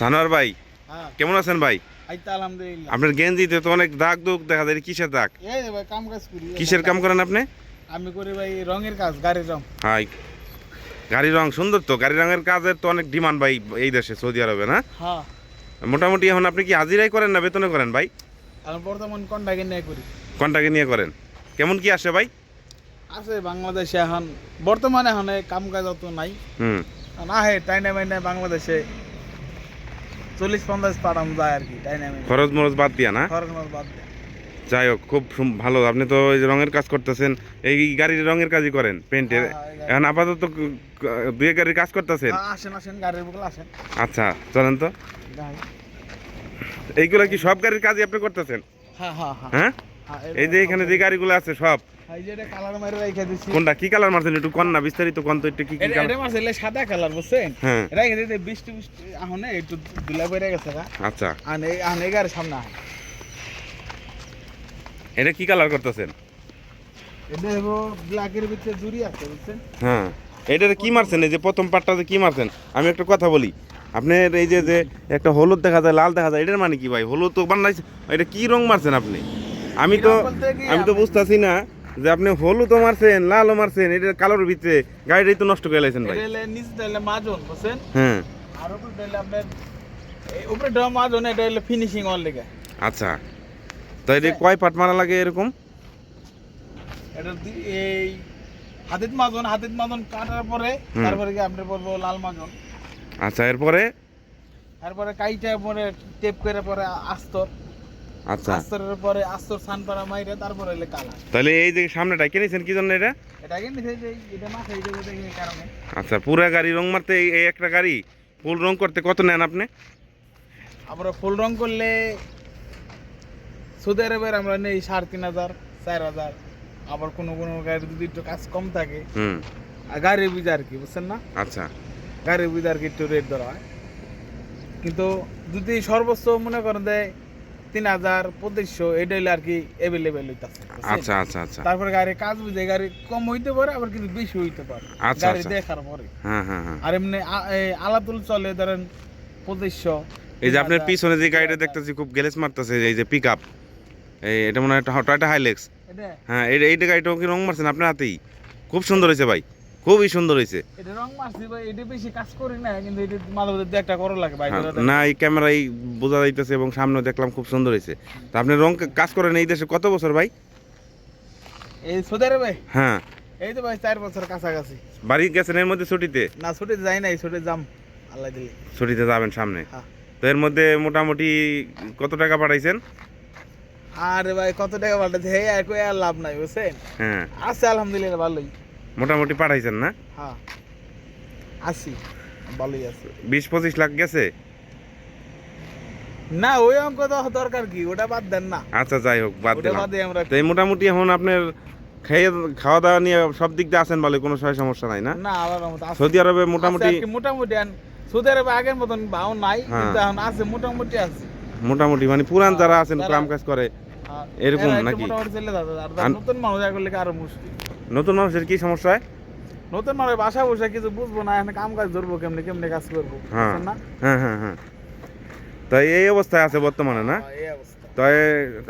সানোয়ার ভাই হ্যাঁ। কেমন আছেন ভাই? আইতা আলহামদুলিল্লাহ। আপনার গেঞ্জিতে তো অনেক দাগ দুগ দেখা যায় কিসের দাগ? এই ভাই কাম কাজ করি। কিসের কাম করেন আপনি? আমি করি ভাই রঙের কাজ গাড়ির রং। হাই গাড়ি রং সুন্দর তো গাড়ি রঙের কাজের তো অনেক ডিমান্ড ভাই এই দেশে সৌদি আরবে না? হ্যাঁ। মোটামুটি এখন আপনি কি হাজিরাই করেন না বেতনে করেন ভাই? আমি বর্তমান কন্টাকে নিয়ে করি। কন্টাকে নিয়ে করেন। কেমন কি আসে ভাই? আছে বাংলাদেশে এখন বর্তমানে এখন কাম কাজ অত নাই। হুম। না হে টাইনে মাইনে বাংলাদেশে চল্লিশ পঞ্চাশ পাঠাম যায় আর কি খরচ মরচ বাদ দিয়া না? খরচ মরচ বাদ দিয়ে। যাই হোক খুব ভালো। আপনি তো এই রঙের কাজ করতেছেন এই গাড়ির রঙের কাজই করেন পেন্টের হ্যাঁ, হ্যাঁ, এখন আপাতত দুই গাড়ির কাজ করতেছেন? আসেন আসেন গাড়ির বুকল আসেন। আচ্ছা চলেন তো। এইগুলো কি সব গাড়ির কাজই আপনি করতেছেন? হ্যাঁ হ্যাঁ হ্যাঁ। হ্যাঁ, এই যে এখানে যে গাড়িগুলো আছে সব। এই যে এটা কালার মারে রেখে দিছি। কোনটা? কি কালার মারছেন? একটু কন না বিস্তারিত কন তো একটু কি কি কালার এটা মাছ সাদা কালার বুঝছেন? হ্যাঁ। রেখে দিতে বৃষ্টি বৃষ্টি এখন একটু দুলা বেড়ে গেছে আচ্ছা। আনে আনে গাড়ির সামনে এটা কি কালার করতেছেন? এটা হলো ব্ল্যাকের ভিতরে আছে বুঝছেন? হ্যাঁ। এটাতে কি মারছেন? এই যে প্রথম পার্টটাতে কি মারছেন? আমি একটা কথা বলি। আপনার এই যে যে একটা হলুদ দেখা যায় লাল দেখা যায় এটার মানে কি ভাই? হলুদ তো বানাইছে এটা কি রং মারছেন আপনি? আমি তো আমি তো বুঝতেছি না যে আপনি হলুদও মারছেন লালও মারছেন এটা কালোর ভিতরে। গাড়িটাই তো নষ্ট করে লাইছেন ভাই। নিচে দিলে মাজন বুঝছেন? হ্যাঁ। আর উপরে দিলে আপনার উপরে দেওয়া মাজন এটা হলো ফিনিশিং অল লেগে। আচ্ছা। তো এটা কয় পার্ট মারা লাগে এরকম? এটা এই হাতিত মাজন হাতিত মাজন কাটার পরে তারপরে কি আপনি বলব লাল মাজন? আচ্ছা এরপরে? তারপরে কাইটা পরে টেপ করে পরে আস্তর। আচ্ছা। আস্তরের পরে আস্তর সান মাইরে তারপরে কালার তাহলে এই যে সামনেটা কিনেছেন কি জন্য এটা? এটা সেই যে এটা এই এই কারণে। আচ্ছা পুরা গাড়ি রং মারতে এই- একটা গাড়ি ফুল রং করতে কত নেন আপনি? আমরা ফুল রং করলে সৌদি আরবের আমরা নেই সাড়ে তিন হাজার চার হাজার। আবার কোনো কোনো গাড়ির যদি একটু কাজ কম থাকে হুম। আর গাড়ির বুঝে আর কি বুঝছেন না? আচ্ছা। গাড়ির বুঝে আর কি একটু রেট ধরা হয়। কিন্তু যদি সর্বোচ্চ মনে করেন দেয় তিন হাজার পঁচিশশো এটা হলে আর কি অ্যাভেলেবেল হইতেছে আচ্ছা আচ্ছা আচ্ছা। তারপরে গাড়ির কাজ বুঝে গাড়ি কম হইতে পারে আবার কিন্তু বেশি হইতে পারে। আচ্ছা, গাড়ি আচ্ছা। দেখার পরে। হ্যাঁ হ্যাঁ হ্যাঁ। আর এমনি আলাতুল চলে ধরেন পঁচিশশো এই যে আপনার পিছনে যে গাড়িটা 3000 দেখতেছি খুব গ্যালেজ মারতেছে এই যে পিক আপ এই এটা মনে হয় একটা টয়টা হাইলেক্স এটা? হ্যাঁ এই এইটা গাড়িটাও কি রং মারছেন আপনার হাতেই? খুব সুন্দর হয়েছে ভাই। খুবই সুন্দর হয়েছে এটা রং মারছি ভাই এটা বেশি কাজ করি না কিন্তু এটা মাঝে মাঝে একটা করো লাগে ভাই হ্যাঁ, না এই ক্যামেরায় বোঝা যাইতেছে এবং সামনে দেখলাম খুব সুন্দর হয়েছে তা আপনি রং কাজ করেন এই দেশে কত বছর ভাই? এই সুদের ভাই হ্যাঁ। এই তো ভাই চার বছর কাছাকাছি। বাড়ি গেছেন এর মধ্যে ছুটিতে? না ছুটে যাই না এই ছুটে যাম আল্লাহ দিলে। ছুটিতে যাবেন সামনে? হ্যাঁ। তো এর মধ্যে মোটামুটি কত টাকা পাঠাইছেন? আরে ভাই কত টাকা পাল্টাছে হে আর লাভ নাই বুঝছেন? হ্যাঁ। আছে আলহামদুলিল্লাহ ভালোই। মোটামুটি পাঠাইছেন না? হ্যাঁ। আছি ভালোই আছে। বিশ পঁচিশ লাখ গেছে? না ওই অঙ্ক তো দরকার কি? ওটা বাদ দেন না। আচ্ছা যাই হোক বাদ ওটা দিলাম। আমরা তো এই মোটামুটি এখন আপনার খেয়ে খাওয়া দাওয়া নিয়ে সব দিক দিয়ে আছেন বলে কোনো সয় সমস্যা নাই না? না আল্লাহর সৌদি আরবে মোটামুটি মোটামুটি সৌদি আরবে আগের মতন ভাও নাই হ্যাঁ। কিন্তু এখন আছে মোটামুটি আছে। মোটামুটি মানে পুরান যারা আছেন কাম কাজ করে এরকম নাকি? নতুন মানুষ আরও মুশকিল? নতুন মানুষের কি সমস্যা হয়? নতুন মানুষ বাসা বসে কিছু বুঝব না এখানে কাম কাজ ধরবো কেমনে কেমনে কাজ করব হ্যাঁ। হ্যাঁ হ্যাঁ হ্যাঁ। তাই এই অবস্থায় আছে বর্তমানে না? হ্যাঁ, তাই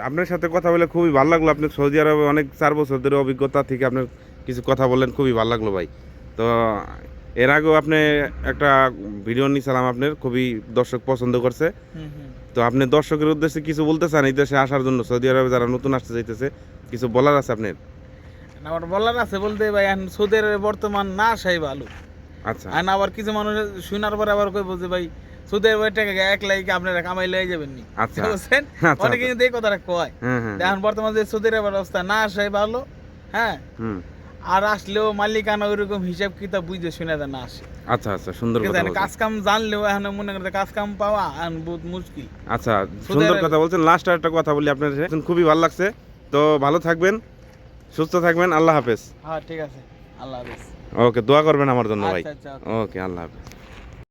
আপনার সাথে কথা বলে খুবই ভালো লাগল। আপনি সৌদি আরবে অনেক চার বছর ধরে অভিজ্ঞতা থেকে আপনার কিছু কথা বললেন খুবই ভালো লাগল ভাই। তো এর আগেও আপনি একটা ভিডিও নিয়েছিলাম আপনার খুবই দর্শক পছন্দ করছে। তো আপনি দর্শকের উদ্দেশ্যে কিছু বলতে চান এই দেশে আসার জন্য? সৌদি আরবে যারা নতুন আসতে চাইতেছে কিছু বলার আছে আপনার? আমার বলার আছে বলতে ভাই এখন বর্তমান না আসাই ভালো। আচ্ছা। আর আবার কিছু মানুষ শোনার পরে আবার ভাই সৌদি আরবের টাকা এক লাইকে আপনারা কামাই লয়ে যাবেন নি? আচ্ছা। বুঝছেন আচ্ছা, অনেকে কিন্তু এই কথাটা কয়। এখন বর্তমান যে সৌদি আরবের অবস্থা না আসাই ভালো হ্যাঁ? আর আসলেও মালিকানা ওইরকম হিসাব কিতাব বুঝে শুনে দেয় না আসে। আচ্ছা আচ্ছা সুন্দর কথা। কাজ কাম জানলেও এখন মনে করতে কাজ কাম পাওয়া এখন বহুত মুশকিল। আচ্ছা সুন্দর কথা বলছেন। লাস্ট একটা কথা বলি আপনার। খুবই ভালো লাগছে। তো ভালো থাকবেন। সুস্থ থাকবেন আল্লাহ হাফেজ। হ্যাঁ ঠিক আছে। আল্লাহ হাফেজ। ওকে দোয়া করবেন আমার জন্য ভাই। আচ্ছা আচ্ছা ওকে আল্লাহ হাফেজ।